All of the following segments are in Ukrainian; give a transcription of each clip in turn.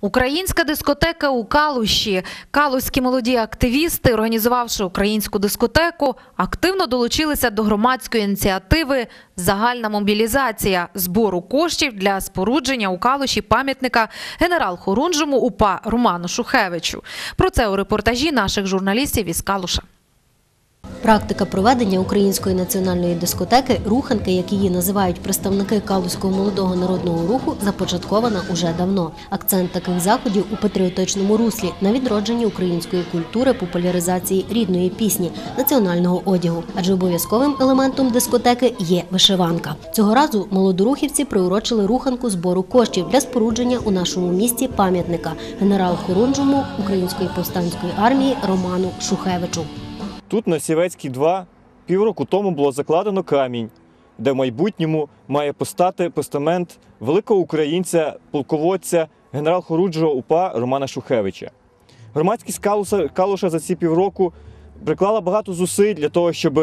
Українська дискотека у Калуші. Калузькі молоді активісти, організувавши українську дискотеку, активно долучилися до громадської ініціативи Загальна мобілізація збору коштів для спорудження у Калуші пам'ятника генерал-хорунжому УПА Роману Шухевичу. Про це у репортажі наших журналістів із Калуша. Практика проведення української національної дискотеки руханки, як її називають представники Калузького молодого народного руху, започаткована уже давно. Акцент таких заходів у патріотичному руслі на відродженні української культури, популяризації рідної пісні, національного одягу. Адже обов'язковим елементом дискотеки є вишиванка. Цього разу молодорухівці приурочили руханку збору коштів для спорудження у нашому місті пам'ятника генерал-хорунжому української повстанської армії Роману Шухевичу. Тут на Сівецькій 2 півроку тому було закладено камінь, де в майбутньому має постати постамент великого українця, полководця, генерал Хоруджого УПА Романа Шухевича. Громадськість Калуша, Калуша за ці півроку приклала багато зусиль для того, щоб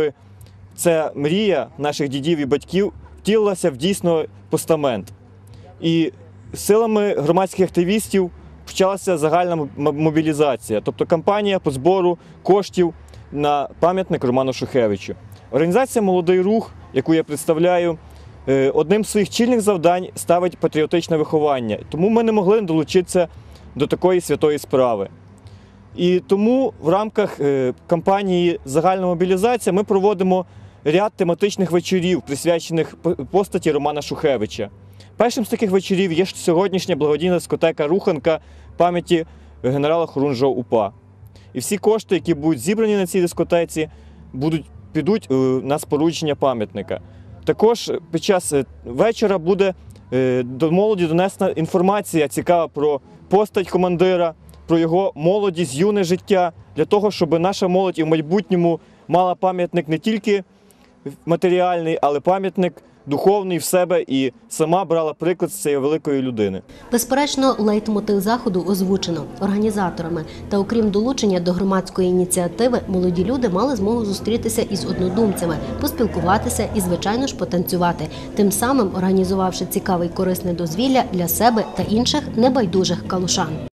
ця мрія наших дідів і батьків втілилася в дійсно постамент. І силами громадських активістів почалася загальна мобілізація, тобто кампанія по збору коштів на пам'ятник Роману Шухевичу. Організація Молодий рух, яку я представляю, е, одним з своїх чільних завдань ставить патріотичне виховання. Тому ми не могли не долучитися до такої святої справи. І тому в рамках е, кампанії Загальна мобілізація ми проводимо ряд тематичних вечорів, присвячених постаті Романа Шухевича. Першим з таких вечорів є сьогоднішня благодійна дискотека Руханка пам'яті генерала Хорунжого УПА. І всі кошти, які будуть зібрані на цій дискотеці, будуть, підуть е, на спорудження пам'ятника. Також під час е, вечора буде е, до молоді донесена інформація цікава про постать командира, про його молодість, юне життя, для того, щоб наша молодь і в майбутньому мала пам'ятник не тільки матеріальний, але пам'ятник духовний в себе і сама брала приклад з цієї великої людини. Безперечно, лейтмотив заходу озвучено організаторами. Та окрім долучення до громадської ініціативи, молоді люди мали змогу зустрітися із однодумцями, поспілкуватися і, звичайно ж, потанцювати, тим самим організувавши цікаве й корисне дозвілля для себе та інших небайдужих калушан.